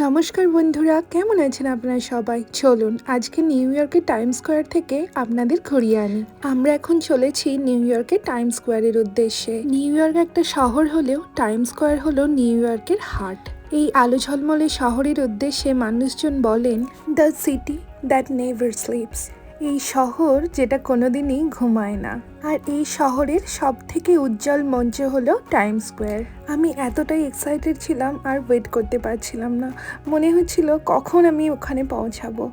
নমস্কার বন্ধুরা, কেমন আছেন আপনারা সবাই? চলুন, আজকে নিউ ইয়র্কের টাইম স্কোয়ার থেকে আপনাদের ঘুরিয়ে আনি। আমরা এখন চলেছি নিউ ইয়র্কের টাইম স্কোয়ারের উদ্দেশ্যে। নিউ ইয়র্ক একটা শহর হলেও টাইম স্কোয়ার হলো নিউ ইয়র্কের হার্ট। এই আলো ঝলমলে শহরের উদ্দেশ্যে মানুষজন বলেন the city that never sleeps এই শহর যেটা কোনোদিনই ঘুমায় না। আর এই শহরের সব থেকে উজ্জ্বল মঞ্চ হলো টাইম স্কোয়ার আমি এতটাই এক্সাইটেড ছিলাম আর ওয়েট করতে পারছিলাম না। মনে হচ্ছিল কখন আমি ওখানে পৌঁছাবো।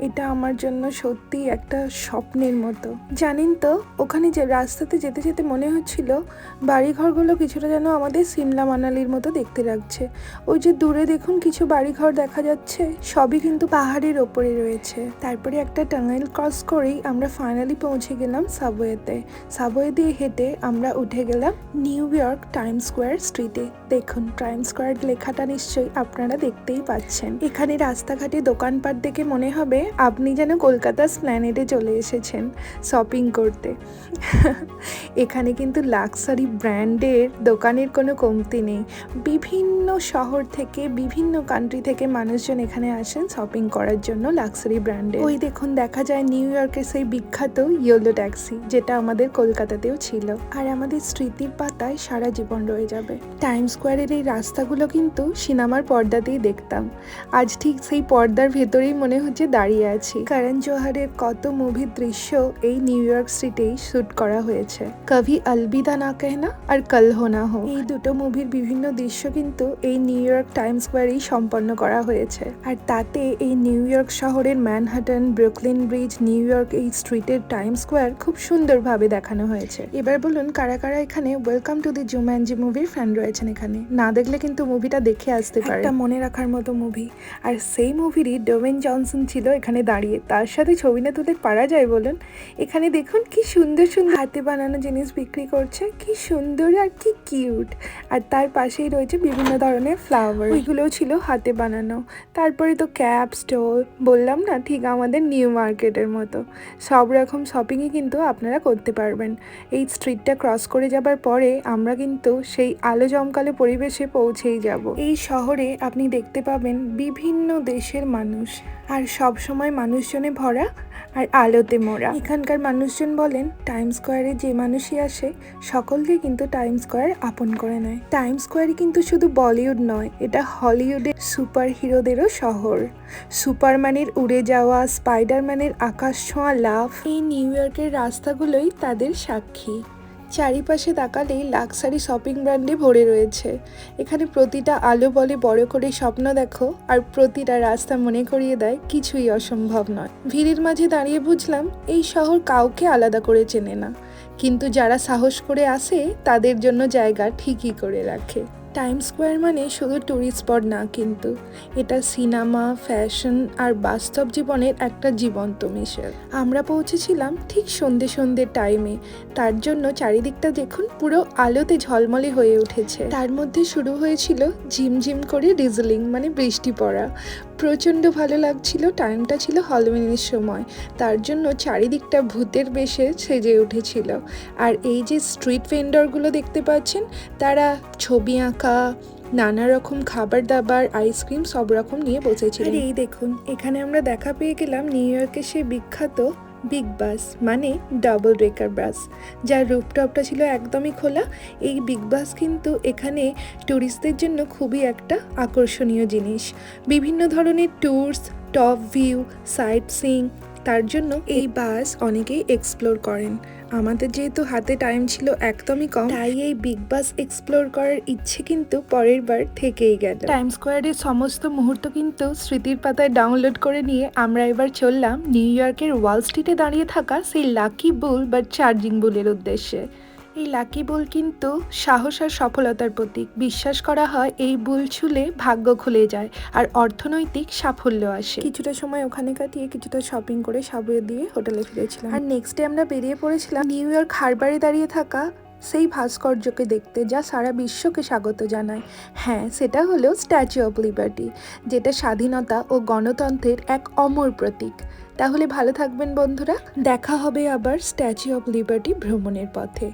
এটা আমার জন্য সত্যি একটা স্বপ্নের মতো। জানেন তো, ওখানে যে রাস্তাতে যেতে যেতে মনে হচ্ছিল বাড়িঘরগুলো কিছুটা যেন আমাদের সিমলা মানালির মতো দেখতে লাগছে। ওই যে দূরে দেখুন কিছু বাড়িঘর দেখা যাচ্ছে, সবই কিন্তু পাহাড়ের ওপরে রয়েছে। তারপরে একটা টানেল ক্রস করেই আমরা ফাইনালি পৌঁছে গেলাম সাবওয়েতে সাবওয়ে দিয়ে হেঁটে আমরা উঠে গেলাম নিউ ইয়র্ক টাইম স্কোয়ার স্ট্রিটে দেখুন টাইম স্কোয়ার লেখাটা নিশ্চয়ই আপনারা দেখতেই পাচ্ছেন। এখানে রাস্তাঘাটে দোকানপাট দেখে মনে হবে আপনি যেন কলকাতা স্প্ল্যানেডে চলে এসেছেন শপিং করতে। এখানে কিন্তু লাক্সারি ব্র্যান্ডের দোকানের কোনো কমতি নেই। বিভিন্ন শহর থেকে, বিভিন্ন কান্ট্রি থেকে মানুষজন এখানে আসেন শপিং করার জন্য লাক্সারি ব্র্যান্ডে ওই দেখুন, দেখা যায় নিউ ইয়র্কের সেই বিখ্যাত ইয়েলো ট্যাক্সি যেটা আমাদের কলকাতাতেও ছিল। আর আমাদের স্মৃতির পাতায় সারা জীবন রয়ে যাবে। টাইম স্কোয়ারের এই রাস্তাগুলো কিন্তু সিনেমার পর্দাতেই দেখতাম। আজ ঠিক সেই পর্দার ভেতরেই মনে হচ্ছে দাঁড়িয়ে আছি। করণ জোহারের কত মুভির দৃশ্য এই নিউ ইয়র্ক সিটেই শুট করা হয়েছে। কভি আলবিদা না কেহনা আর কল হো না হো এই দুটো মুভির বিভিন্ন দৃশ্য কিন্তু এই নিউ ইয়র্ক টাইম স্কোয়ারেই সম্পন্ন করা হয়েছে। আর তাতে এই নিউ ইয়র্ক শহরের Manhattan Brooklyn bridge New York এই স্ট্রিটের টাইম স্কোয়ার খুব সুন্দরভাবে দেখানো হয়েছে। এবার বলুন কারা কারা এখানে ওয়েলকাম টু দি জুম্যানজি মুভির ফ্যান রয়েছেন এখানে? না দেখলে কিন্তু মুভিটা দেখে আসতে পারে একটা মনে রাখার মতো মুভি আর সেই মুভিরই ডোমেন জনসন ছিল এখানে দাঁড়িয়ে। তার সাথে ছবি না তুলে পারা যায় বলুন। এখানে দেখুন কি সুন্দর সুন্দর হাতে বানানো জিনিস বিক্রি করছে। কি সুন্দর আর কি কিউট। আর তার পাশেই রয়েছে বিভিন্ন ধরনের ফ্লাওয়ার। ওইগুলোও ছিল হাতে বানানো। তারপরে তো ক্যাপ, স্টোর, বললাম না, ঠিক আমাদের নিউ মার্কেটের মতো। সব রকম শপিংই কিন্তু আপনারা করতে পারবেন। এই স্ট্রিটটা ক্রস করে যাবার পরে আমরা কিন্তু সেই আলো জমকালো পরিবেশে পৌঁছেই যাব। এই শহরে আপনি দেখতে পাবেন বিভিন্ন দেশের মানুষ। আর সব সময় মানুষজনে ভরা আর আলোতে মোড়া এখানকার মানুষজন বলেন টাইম স্কোয়ারে যে মানুষই আসে, সকলকে কিন্তু টাইম স্কোয়ার আপন করে নেয়। টাইম স্কোয়ারে কিন্তু শুধু বলিউড নয়, এটা হলিউডের সুপার হিরোদেরও শহর। সুপারম্যানের উড়ে যাওয়া স্পাইডারম্যানের আকাশ ছোঁয়া লাভ এই নিউ ইয়র্কের রাস্তাগুলোই তাদের সাক্ষী। চারিপাশে তাকালেই লাক্সারি শপিং ব্র্যান্ডে ভরে রয়েছে। এখানে প্রতিটা আলো বলে বড় করে স্বপ্ন দেখো, আর প্রতিটা রাস্তা মনে করিয়ে দেয় কিছুই অসম্ভব নয়। ভিড়ের মাঝে দাঁড়িয়ে বুঝলাম, এই শহর কাউকে আলাদা করে চেনে না। কিন্তু যারা সাহস করে আসে, তাদের জন্য জায়গা ঠিকই করে রাখে। টাইম স্কোয়ার মানে শুধু ট্যুরিস্ট স্পট না, কিন্তু এটা সিনেমা ফ্যাশন আর বাস্তব জীবনের একটা জীবন্ত মিশেল আমরা পৌঁছেছিলাম ঠিক সন্ধে সন্ধে টাইমে তার জন্য চারিদিকটা দেখুন পুরো আলোতে ঝলমলে হয়ে উঠেছে। তার মধ্যে শুরু হয়েছিল ঝিমঝিম করে ডিজলিং মানে বৃষ্টি পড়া। প্রচণ্ড ভালো লাগছিল টাইমটা ছিল হলওয়েনের সময়। তার জন্য চারিদিকটা ভূতের বেশে সেজে উঠেছিল। আর এই যে স্ট্রিট ভেন্ডরগুলো দেখতে পাচ্ছেন, তারা ছবি আঁকা নানা রকম খাবার দাবার আইসক্রিম সব রকম নিয়ে বসেছিল আর এই দেখুন, এখানে আমরা দেখা পেয়ে গেলাম নিউ ইয়র্কের সেই বিখ্যাত বিগ বাস মানে ডাবল ব্রেকার বাস, যার রুপটপটা ছিল একদমই খোলা। এই বিগ বাস কিন্তু এখানে ট্যুরিস্টদের জন্য খুবই একটা আকর্ষণীয় জিনিস। বিভিন্ন ধরনের tours, top view, sightseeing তার জন্য এই বাস অনেকেই এক্সপ্লোর করেন। আমাদের যেহেতু হাতে টাইম ছিল একদমই কম, তাই এই বিগ বাস এক্সপ্লোর করার ইচ্ছে কিন্তু পরের বার থেকেই গেল। টাইম স্কোয়ারের সমস্ত মুহূর্ত কিন্তু স্মৃতির পাতায় ডাউনলোড করে নিয়ে আমরা এবার চললাম নিউ ইয়র্কের ওয়াল স্ট্রিটে দাঁড়িয়ে থাকা সেই লাকি বুল বা চার্জিং বুলের উদ্দেশ্যে। এই লাকি বুল কিন্তু সাহস আর সফলতার প্রতীক। বিশ্বাস করা হয় এই বুল ছুলে ভাগ্য খুলে যায় আর অর্থনৈতিক সাফল্য আসে। কিছুটা সময় ওখানে কাটিয়ে কিছুটা শপিং করে সাবুয়ে দিয়ে হোটেলে ফিরেছিলাম। আর নেক্সট ডে আমরা বেরিয়ে পড়েছিলাম নিউ ইয়র্ক হারবারে দাঁড়িয়ে থাকা সেই ভাস্কর্যকে দেখতে যা সারা বিশ্বকে স্বাগত জানায়। হ্যাঁ সেটা হলো স্ট্যাচু অফ লিবার্টি যেটা স্বাধীনতা ও গণতন্ত্রের এক অমর প্রতীক। তাহলে ভালো থাকবেন বন্ধুরা। দেখা হবে আবার স্ট্যাচু অফ লিবার্টি ভ্রমণের পথে।